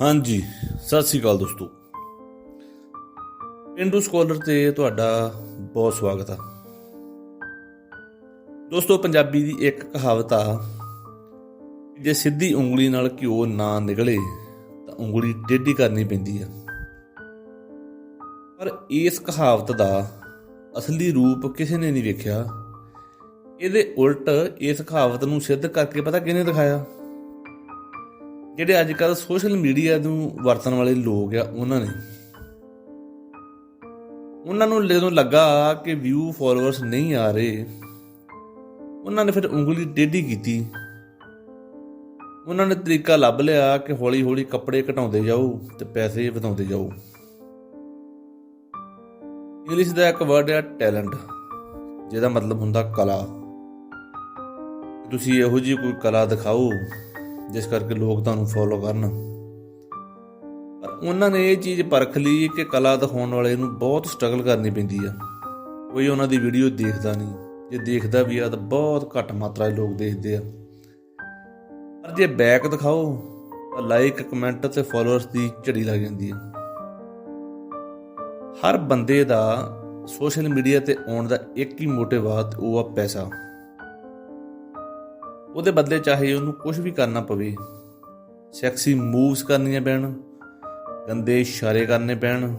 ਹਾਂਜੀ, ਸਤਿ ਸ੍ਰੀ ਅਕਾਲ ਦੋਸਤੋ। ਪਿੰਡੂ ਸਕਾਲਰ ਤੇ ਤੁਹਾਡਾ ਬਹੁਤ ਸਵਾਗਤ ਆ। ਦੋਸਤੋ, ਪੰਜਾਬੀ ਦੀ ਇੱਕ ਕਹਾਵਤ ਆ ਜੇ ਸਿੱਧੀ ਉਂਗਲੀ ਨਾਲ ਘਿਓ ਨਾ ਨਿਕਲੇ, ਤਾਂ ਉਂਗਲੀ ਟੇਢੀ ਕਰਨੀ ਪੈਂਦੀ ਆ। ਪਰ ਇਸ ਕਹਾਵਤ ਦਾ ਅਸਲੀ ਰੂਪ ਕਿਸੇ ਨੇ ਨਹੀਂ ਵੇਖਿਆ। ਇਹਦੇ ਉਲਟ ਇਸ ਕਹਾਵਤ ਨੂੰ ਸਿੱਧ ਕਰਕੇ ਪਤਾ ਕਿਹਨੇ ਦਿਖਾਇਆ? ਜਿਹੜੇ ਅੱਜ ਕੱਲ ਸੋਸ਼ਲ ਮੀਡੀਆ ਨੂੰ ਵਰਤਣ ਵਾਲੇ ਲੋਕ ਆ, ਉਹਨਾਂ ਨੇ। ਉਹਨਾਂ ਨੂੰ ਜਦੋਂ ਲੱਗਾ ਕਿ ਵਿਊ ਫਾਲੋਅਰਸ ਨਹੀਂ ਆ ਰਹੇ, ਉਹਨਾਂ ਨੇ ਫਿਰ ਉਂਗਲੀ ਟੇਢੀ ਕੀਤੀ। ਉਹਨਾਂ ਨੇ ਤਰੀਕਾ ਲੱਭ ਲਿਆ ਕਿ ਹੌਲੀ ਹੌਲੀ ਕੱਪੜੇ ਘਟਾਉਂਦੇ ਜਾਓ ਤੇ ਪੈਸੇ ਵਧਾਉਂਦੇ ਜਾਓ। ਇੰਗਲਿਸ਼ ਦਾ ਇੱਕ ਵਰਡ ਹੈ ਟੈਲੈਂਟ ਜਿਹਦਾ ਮਤਲਬ ਹੁੰਦਾ ਕਲਾ। ਤੁਸੀਂ ਇਹੋ ਜਿਹੀ ਕੋਈ ਕਲਾ ਦਿਖਾਓ ਜਿਸ ਕਰਕੇ ਲੋਕ ਤੁਹਾਨੂੰ ਫੋਲੋ ਕਰਨ। ਪਰ ਉਹਨਾਂ ਨੇ ਇਹ ਚੀਜ਼ ਪਰਖ ਲਈ ਕਿ ਕਲਾ ਦਿਖਾਉਣ ਵਾਲੇ ਨੂੰ ਬਹੁਤ ਸਟਰਗਲ ਕਰਨੀ ਪੈਂਦੀ ਆ। ਕੋਈ ਉਹਨਾਂ ਦੀ ਵੀਡੀਓ ਦੇਖਦਾ ਨਹੀਂ। ਜੇ ਦੇਖਦਾ ਵੀ ਆ ਤਾਂ ਬਹੁਤ ਘੱਟ ਮਾਤਰਾ 'ਚ ਲੋਕ ਦੇਖਦੇ ਆ। ਪਰ ਜੇ ਬੈਕ ਦਿਖਾਓ, ਤਾਂ ਲਾਈਕ ਕਮੈਂਟ ਤੇ ਫਾਲੋਅਰਸ ਦੀ ਝੜੀ ਲੱਗ ਜਾਂਦੀ ਹੈ ਹਰ ਬੰਦੇ ਦਾ ਸੋਸ਼ਲ ਮੀਡੀਆ ਤੇ ਆਉਣ ਦਾ ਇੱਕ ਹੀ ਮੋਟਿਵ ਆ, ਤੇ ਉਹ ਆ ਪੈਸਾ। ਉਹਦੇ ਬਦਲੇ ਚਾਹੇ ਉਹਨੂੰ ਕੁਝ ਵੀ ਕਰਨਾ ਪਵੇ। ਸੈਕਸੀ ਮੂਵਸ ਕਰਨੀਆਂ ਪੈਣ, ਗੰਦੇ ਇਸ਼ਾਰੇ ਕਰਨੇ ਪੈਣ,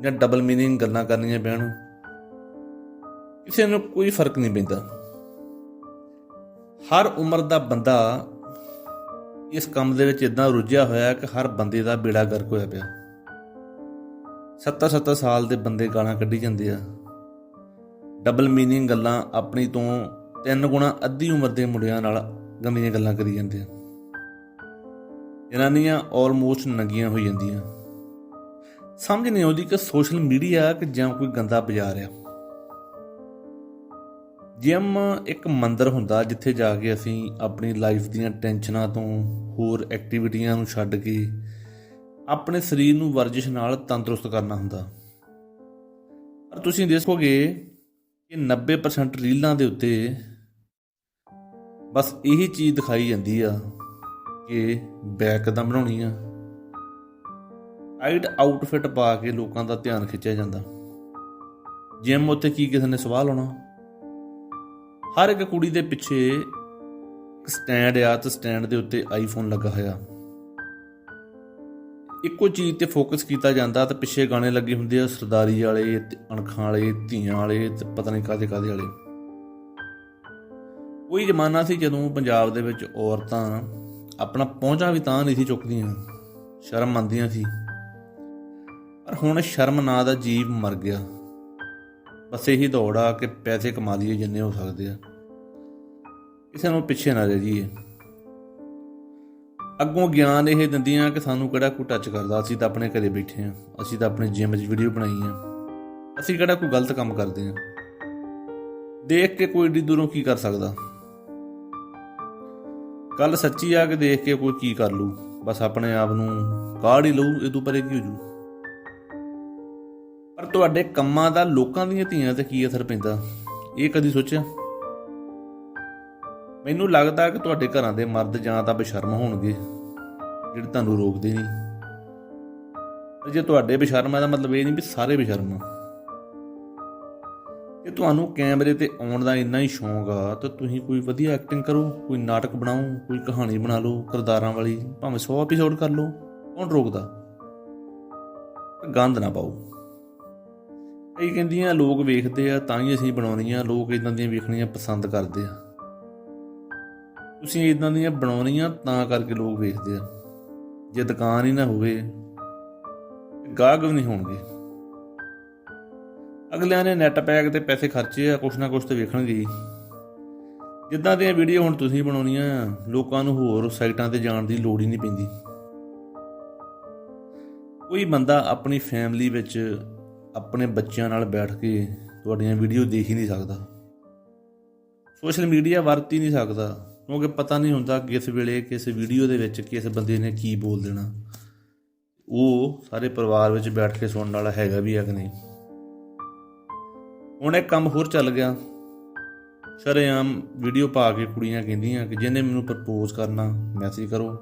ਜਾਂ ਡਬਲ ਮੀਨਿੰਗ ਗੱਲਾਂ ਕਰਨੀਆਂ ਪੈਣ। ਕਿਸੇ ਨੂੰ ਕੋਈ ਫ਼ਰਕ ਨਹੀਂ ਪੈਂਦਾ। ਹਰ ਉਮਰ ਦਾ ਬੰਦਾ ਇਸ ਕੰਮ ਦੇ ਵਿੱਚ ਇਦਾਂ ਰੁੱਝਿਆ ਹੋਇਆ ਕਿ ਹਰ ਬੰਦੇ ਦਾ ਬੇੜਾ ਗਰਕ ਹੋਇਆ ਪਿਆ। 70-70 ਸਾਲ ਦੇ ਬੰਦੇ ਗਾਲਾਂ ਕੱਢੀ ਜਾਂਦੇ ਆ। ਡਬਲ ਮੀਨਿੰਗ ਗੱਲਾਂ ਆਪਣੀ ਤੋਂ ਤਿੰਨ ਗੁਣਾ ਅੱਧੀ ਉਮਰ ਦੇ ਮੁੰਡਿਆਂ ਨਾਲ ਗੰਦੀਆਂ ਗੱਲਾਂ ਕਰੀ ਜਾਂਦੇ ਆ। ਜਨਾਨੀਆਂ ਆਲਮੋਸਟ ਨੰਗੀਆਂ ਹੋ ਜਾਂਦੀਆਂ। ਸਮਝ ਨਹੀਂ ਆਉਂਦੀ ਕਿ ਸੋਸ਼ਲ ਮੀਡੀਆ ਕਿ ਜਾਂ ਕੋਈ ਗੰਦਾ ਬਾਜ਼ਾਰ ਆ। ਜਿਮ ਇੱਕ ਮੰਦਰ ਹੁੰਦਾ ਜਿੱਥੇ ਜਾ ਕੇ ਅਸੀਂ ਆਪਣੀ ਲਾਈਫ ਦੀਆਂ ਟੈਨਸ਼ਨਾਂ ਤੋਂ ਹੋਰ ਐਕਟੀਵਿਟੀਆਂ ਨੂੰ ਛੱਡ ਕੇ ਆਪਣੇ ਸਰੀਰ ਨੂੰ ਵਰਜਿਸ਼ ਨਾਲ ਤੰਦਰੁਸਤ ਕਰਨਾ ਹੁੰਦਾ। ਪਰ ਤੁਸੀਂ ਦੇਖੋਗੇ ਕਿ 90% ਰੀਲਾਂ ਦੇ ਉੱਤੇ ਬਸ ਇਹੀ ਚੀਜ਼ ਦਿਖਾਈ ਜਾਂਦੀ ਆ ਕਿ ਬੈਕ ਕਦਾਂ ਬਣਾਉਣੀ ਆ। ਆਈਟ ਆਊਟਫਿਟ ਪਾ ਕੇ ਲੋਕਾਂ ਦਾ ਧਿਆਨ ਖਿੱਚਿਆ ਜਾਂਦਾ। ਜਿਮ ਉੱਤੇ ਕੀ ਕਿਸੇ ਨੇ ਸਵਾਲ ਲਾਉਣਾ? ਹਰ ਇੱਕ ਕੁੜੀ ਦੇ ਪਿੱਛੇ ਇੱਕ ਸਟੈਂਡ ਆ ਤੇ ਸਟੈਂਡ ਦੇ ਉੱਤੇ ਆਈਫੋਨ ਲੱਗਾ ਹੋਇਆ। ਇੱਕੋ ਚੀਜ਼ ਤੇ ਫੋਕਸ ਕੀਤਾ ਜਾਂਦਾ ਤੇ ਪਿੱਛੇ ਗਾਣੇ ਲੱਗੇ ਹੁੰਦੇ ਆ ਸਰਦਾਰੀ ਵਾਲੇ ਤੇ ਅਣਖਾਂ ਵਾਲੇ, ਧੀਆਂ ਵਾਲੇ ਤੇ ਪਤਾ ਨਹੀਂ ਕਾਦੇ ਕਾਦੇ ਵਾਲੇ। ਕੋਈ ਜ਼ਮਾਨਾ ਸੀ ਜਦੋਂ ਪੰਜਾਬ ਦੇ ਵਿੱਚ ਔਰਤਾਂ ਆਪਣਾ ਪਹੁੰਚਾ ਵੀ ਤਾਂ ਨਹੀਂ ਸੀ ਚੁੱਕਦੀਆਂ, ਸ਼ਰਮ ਮੰਨਦੀਆਂ ਸੀ। ਪਰ ਹੁਣ ਸ਼ਰਮ ਨਾਂ ਦਾ ਜੀਵ ਮਰ ਗਿਆ। ਬਸ ਇਹੀ ਦੌੜ ਆ ਕਿ ਪੈਸੇ ਕਮਾ ਲਈਏ ਜਿੰਨੇ ਹੋ ਸਕਦੇ ਆ। ਕਿਸੇ ਨੂੰ ਪਿੱਛੇ ਨਾ ਰਹਿ ਜਾਈਏ। ਅੱਗੋਂ ਗਿਆਨ ਇਹ ਦਿੰਦੀਆਂ ਕਿ ਸਾਨੂੰ ਕਿਹੜਾ ਕੋਈ ਟੱਚ ਕਰਦਾ, ਅਸੀਂ ਤਾਂ ਆਪਣੇ ਘਰੇ ਬੈਠੇ ਆ, ਅਸੀਂ ਤਾਂ ਆਪਣੇ ਜਿਮ 'ਚ ਵੀਡੀਓ ਬਣਾਈ ਆ। ਅਸੀਂ ਕਿਹੜਾ ਕੋਈ ਗਲਤ ਕੰਮ ਕਰਦੇ ਆ। ਦੇਖ ਕੇ ਕੋਈ ਏਡੀ ਦੂਰੋਂ ਕੀ ਕਰ ਸਕਦਾ? ਗੱਲ ਸੱਚੀ ਆ ਕਿ ਦੇਖ ਕੇ ਕੋਈ ਕੀ ਕਰ ਲੂ ਬਸ ਆਪਣੇ ਆਪ ਨੂੰ ਕਾੜ ਹੀ ਲਊ ਇਹ ਤੋਂ ਪਰੇ ਕੀ ਹੋ ਜੂ? ਪਰ ਤੁਹਾਡੇ ਕੰਮਾਂ ਦਾ ਲੋਕਾਂ ਦੀਆਂ ਧੀਆਂ ਤੇ ਕੀ ਅਸਰ ਪੈਂਦਾ? ਇਹ ਕਦੀ ਸੋਚਿਆ? ਮੈਨੂੰ ਲੱਗਦਾ ਕਿ ਤੁਹਾਡੇ ਘਰਾਂ ਦੇ ਮਰਦ ਜਾਂ ਤਾਂ ਬੇਸ਼ਰਮ ਹੋਣਗੇ, ਜਿਹੜੇ ਤੁਹਾਨੂੰ ਰੋਕਦੇ ਨਹੀਂ। ਜੇ ਤੁਹਾਡੇ ਬੇਸ਼ਰਮ ਹੈ ਦਾ ਮਤਲਬ ਇਹ ਨਹੀਂ ਵੀ ਸਾਰੇ ਬੇਸ਼ਰਮ ਆ। ਜੇ ਤੁਹਾਨੂੰ ਕੈਮਰੇ ਤੇ ਆਉਣ ਦਾ ਇੰਨਾ ਹੀ ਸ਼ੌਂਕ ਆ, ਤਾਂ ਤੁਸੀਂ ਕੋਈ ਵਧੀਆ ਐਕਟਿੰਗ ਕਰੋ, ਕੋਈ ਨਾਟਕ ਬਣਾਓ, ਕੋਈ ਕਹਾਣੀ ਬਣਾ ਲਓ, ਕਿਰਦਾਰਾਂ ਵਾਲੀ, ਭਾਵੇਂ 100 ਐਪੀਸੋਡ ਕਰ ਲਓ, ਕੌਣ ਰੋਕਦਾ? ਗੰਦ ਨਾ ਪਾਓ। ਕਈ ਕਹਿੰਦੀਆਂ, ਲੋਕ ਵੇਖਦੇ ਆ, ਤਾਂ ਹੀ ਅਸੀਂ ਬਣਾਉਣੀਆਂ, ਲੋਕ ਇਦਾਂ ਦੀਆਂ ਵੇਖਣੀਆਂ ਪਸੰਦ ਕਰਦੇ ਆ। ਤੁਸੀਂ ਇਦਾਂ ਦੀਆਂ ਬਣਾਉਣੀਆਂ, ਤਾਂ ਕਰਕੇ ਲੋਕ ਵੇਖਦੇ ਆ। ਜੇ ਦੁਕਾਨ ਹੀ ਨਾ ਹੋਵੇ ਗਾਹਕ ਵੀ ਨਹੀਂ ਹੋਣਗੇ। ਅਗਲਿਆਂ ਨੇ ਨੈਟ ਪੈਕ ਤੇ ਪੈਸੇ ਖਰਚੇ ਆ, ਕੁਛ ਨਾ ਕੁਛ ਤੇ ਵੇਖਣਗੇ ਜਿੱਦਾਂ ਦੀਆਂ ਵੀਡੀਓ ਹੁਣ ਤੁਸੀਂ ਬਣਾਉਣੀਆਂ, ਲੋਕਾਂ ਨੂੰ ਹੋਰ ਸਾਈਟਾਂ ਤੇ ਜਾਣ ਦੀ ਲੋੜ ਹੀ ਨਹੀਂ ਪੈਂਦੀ। ਕੋਈ ਬੰਦਾ ਆਪਣੀ ਫੈਮਿਲੀ ਵਿੱਚ ਆਪਣੇ ਬੱਚਿਆਂ ਨਾਲ ਬੈਠ ਕੇ ਤੁਹਾਡੀਆਂ ਵੀਡੀਓ ਦੇਖ ਹੀ ਨਹੀਂ ਸਕਦਾ। ਸੋਸ਼ਲ ਮੀਡੀਆ ਵਰਤ ਹੀ ਨਹੀਂ ਸਕਦਾ, ਕਿਉਂਕਿ ਪਤਾ ਨਹੀਂ ਹੁੰਦਾ ਕਿਸ ਵੇਲੇ ਕਿਸ ਵੀਡੀਓ ਦੇ ਵਿੱਚ ਕਿਸ ਬੰਦੇ ਨੇ ਕੀ ਬੋਲ ਦੇਣਾ। ਉਹ ਸਾਰੇ ਪਰਿਵਾਰ ਵਿੱਚ ਬੈਠ ਕੇ ਸੁਣਨ ਵਾਲਾ ਹੈਗਾ ਵੀ ਹੈ ਕਿ ਨਹੀਂ। ਹੁਣ ਇੱਕ ਕੰਮ ਹੋਰ ਚੱਲ ਗਿਆ। ਸ਼ਰੇਆਮ ਵੀਡੀਓ ਪਾ ਕੇ ਕੁੜੀਆਂ ਕਹਿੰਦੀਆਂ ਕਿ ਜਿਹਨੇ ਮੈਨੂੰ ਪ੍ਰਪੋਜ਼ ਕਰਨਾ ਮੈਸੇਜ ਕਰੋ।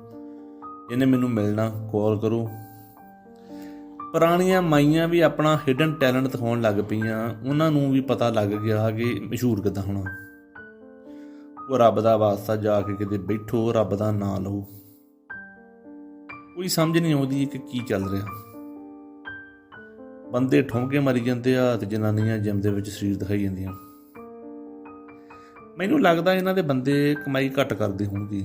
ਜਿਹਨੇ ਮੈਨੂੰ ਮਿਲਣਾ ਕਾਲ ਕਰੋ। ਪੁਰਾਣੀਆਂ ਮਾਈਆਂ ਵੀ ਆਪਣਾ ਹਿਡਨ ਟੈਲੈਂਟ ਦਿਖਾਉਣ ਲੱਗ ਪਈਆਂ। ਉਹਨਾਂ ਨੂੰ ਵੀ ਪਤਾ ਲੱਗ ਗਿਆ ਕਿ ਮਸ਼ਹੂਰ ਕਿੱਦਾਂ ਹੋਣਾ। ਉਹ ਰੱਬ ਦਾ ਵਾਸਤਾ ਜਾ ਕੇ ਕਿਤੇ ਬੈਠੋ, ਰੱਬ ਦਾ ਨਾਮ ਲਓ। ਕੋਈ ਸਮਝ ਨਹੀਂ ਆਉਂਦੀ ਕਿ ਕੀ ਚੱਲ ਰਿਹਾ। ਬੰਦੇ ਠੋਂਕੇ ਮਰੀ ਜਾਂਦੇ ਆ ਤੇ ਜਨਾਨੀਆਂ ਜਿਮ ਦੇ ਵਿੱਚ ਸਰੀਰ ਦਿਖਾਈ ਜਾਂਦੀਆਂ। ਮੈਨੂੰ ਲੱਗਦਾ ਇਹਨਾਂ ਦੇ ਬੰਦੇ ਕਮਾਈ ਘੱਟ ਕਰਦੇ ਹੋਣਗੇ।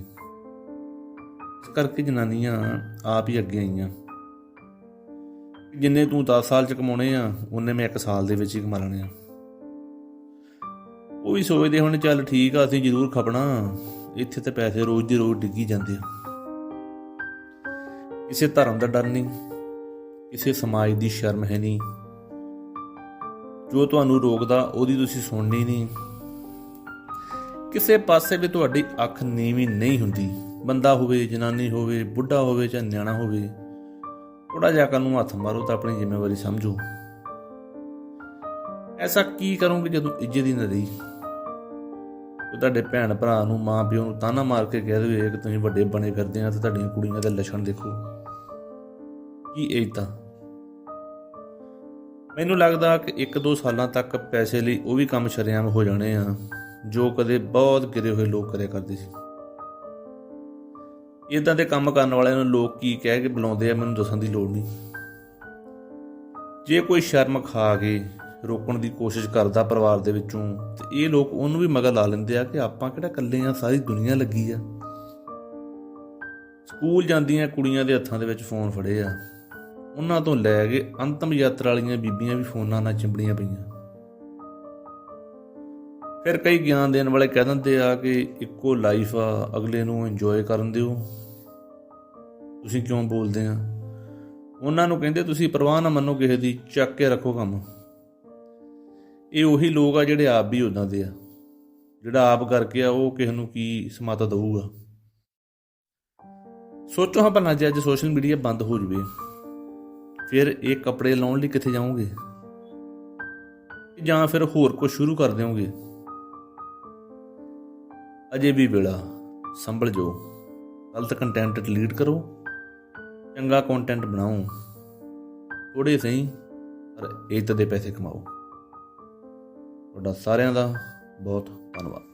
ਇਸ ਕਰਕੇ ਜਨਾਨੀਆਂ ਆਪ ਹੀ ਅੱਗੇ ਆਈਆਂ। ਜਿੰਨੇ ਤੂੰ 10 ਸਾਲ ਚ ਕਮਾਉਣੇ ਆ, ਉਹਨੇ ਮੈਂ 1 ਸਾਲ ਦੇ ਵਿੱਚ ਹੀ ਕਮਾ ਲੈਣੇ ਆ। ਉਹ ਵੀ ਸੋਚਦੇ ਹੁਣ, ਚੱਲ ਠੀਕ ਆ, ਅਸੀਂ ਜ਼ਰੂਰ ਖਪਣਾ। ਇੱਥੇ ਤੇ ਪੈਸੇ ਰੋਜ਼ ਦੀ ਰੋਜ਼ ਡਿੱਗੀ ਜਾਂਦੇ ਆ। ਕਿਸੇ ਧਰਮ ਦਾ ਡਰ ਨਹੀਂ। ਕਿਸੇ ਸਮਾਜ ਦੀ ਸ਼ਰਮ ਹੈ ਨਹੀਂ। ਜੋ ਤੁਹਾਨੂੰ ਰੋਕਦਾ, ਉਹਦੀ ਤੁਸੀਂ ਸੁਣਨੀ ਨਹੀਂ। ਕਿਸੇ ਪਾਸੇ ਵੀ ਤੁਹਾਡੀ ਅੱਖ ਨੀਵੀਂ ਨਹੀਂ ਹੁੰਦੀ। ਬੰਦਾ ਹੋਵੇ, ਜਨਾਨੀ ਹੋਵੇ, ਬੁੱਢਾ ਹੋਵੇ ਜਾਂ ਨਿਆਣਾ ਹੋਵੇ ਥੋੜਾ ਜਿਹਾ ਕੱਲ ਨੂੰ ਹੱਥ ਮਾਰੋ ਤਾਂ ਆਪਣੀ ਜ਼ਿੰਮੇਵਾਰੀ ਸਮਝੋ। ਐਸਾ ਕੀ ਕਰੋਗੇ ਜਦੋਂ ਇੱਜ਼ਤ ਹੀ ਨਾ ਰਹੀ ਉਹ ਤੁਹਾਡੇ ਭੈਣ ਭਰਾ ਨੂੰ ਮਾਂ ਪਿਓ ਨੂੰ ਤਾਨਾ ਮਾਰ ਕੇ ਕਹਿ ਦੇਵੇ ਕਿ ਤੁਸੀਂ ਵੱਡੇ ਬਣੇ ਫਿਰਦੇ ਆ ਤੇ ਤੁਹਾਡੀਆਂ ਕੁੜੀਆਂ ਦੇ ਲੱਛਣ ਦੇਖੋ। ਕੀ ਇਹ ਤਾਂ ਮੈਨੂੰ ਲੱਗਦਾ ਕਿ 1-2 ਸਾਲਾਂ ਤੱਕ ਪੈਸੇ ਲਈ ਉਹ ਵੀ ਕੰਮ ਸ਼ਰੇਆਮ ਹੋ ਜਾਣੇ ਆ, ਜੋ ਕਦੇ ਬਹੁਤ ਗਿਰੇ ਹੋਏ ਲੋਕ ਕਰਿਆ ਕਰਦੇ ਸੀ। ਇਦਾਂ ਦੇ ਕੰਮ ਕਰਨ ਵਾਲਿਆਂ ਨੂੰ ਲੋਕ ਕੀ ਕਹਿ ਕੇ ਬੁਲਾਉਂਦੇ ਆ, ਮੈਨੂੰ ਦੱਸਣ ਦੀ ਲੋੜ ਨਹੀਂ। ਜੇ ਕੋਈ ਸ਼ਰਮ ਖਾ ਕੇ ਰੋਕਣ ਦੀ ਕੋਸ਼ਿਸ਼ ਕਰਦਾ ਪਰਿਵਾਰ ਦੇ ਵਿੱਚੋਂ, ਤੇ ਇਹ ਲੋਕ ਉਹਨੂੰ ਵੀ ਮਗਰ ਲਾ ਲੈਂਦੇ ਆ ਕਿ ਆਪਾਂ ਕਿਹੜਾ ਇਕੱਲੇ ਆ, ਸਾਰੀ ਦੁਨੀਆ ਲੱਗੀ ਆ। ਸਕੂਲ ਜਾਂਦੀਆਂ ਕੁੜੀਆਂ ਦੇ ਹੱਥਾਂ ਦੇ ਵਿੱਚ ਫੋਨ ਫੜੇ ਆ। ਉਹਨਾਂ ਤੋਂ ਲੈ ਕੇ ਅੰਤਮ ਯਾਤਰਾ ਵਾਲੀਆਂ ਬੀਬੀਆਂ ਵੀ ਫੋਨਾਂ ਨਾਲ ਚਿੰਬੜੀਆਂ ਪਈਆਂ। ਫਿਰ ਕਈ ਗਿਆਨ ਦੇਣ ਵਾਲੇ ਕਹਿ ਦਿੰਦੇ ਆ ਕਿ ਇੱਕੋ ਲਾਈਫ ਆ, ਅਗਲੇ ਨੂੰ ਇੰਜੋਏ ਕਰਨ ਦਿਓ। ਤੁਸੀਂ ਕਿਉਂ ਬੋਲਦੇ ਆ? ਉਹਨਾਂ ਨੂੰ ਕਹਿੰਦੇ, ਤੁਸੀਂ ਪਰਵਾਹ ਨਾ ਮੰਨੋ ਕਿਸੇ ਦੀ, ਚੱਕ ਕੇ ਰੱਖੋ ਕੰਮ। ਇਹ ਉਹੀ ਲੋਕ ਆ ਜਿਹੜੇ ਆਪ ਵੀ ਉਦਾਂ ਦੇ ਆ। ਜਿਹੜਾ ਆਪ ਕਰਕੇ ਆ, ਉਹ ਕਿਸੇ ਨੂੰ ਕੀ ਸਮਾਤਾ ਦਊਗਾ? ਸੋਚੋ ਹਾਂ ਭਲਾ ਜੇ ਅੱਜ ਸੋਸ਼ਲ ਮੀਡੀਆ ਬੰਦ ਹੋ ਜਵੇ। ਫਿਰ ਇਹ ਕੱਪੜੇ ਲਾਉਣ ਲਈ ਕਿੱਥੇ ਜਾਓਗੇ? ਜਾਂ ਫਿਰ ਹੋਰ ਕੁਝ ਸ਼ੁਰੂ ਕਰ ਦਿਓਗੇ? ਅਜੇ ਵੀ ਵੇਲਾ, ਸੰਭਲ ਜੋ ਗਲਤ ਕੰਟੈਂਟ ਡਿਲੀਟ ਕਰੋ। ਚੰਗਾ ਕੰਟੈਂਟ ਬਣਾਓ। ਥੋੜੇ ਸਹੀ, ਪਰ ਇੱਜ਼ਤ ਦੇ ਪੈਸੇ ਕਮਾਓ। ਤੁਹਾਡਾ ਸਾਰਿਆਂ ਦਾ ਬਹੁਤ ਧੰਨਵਾਦ।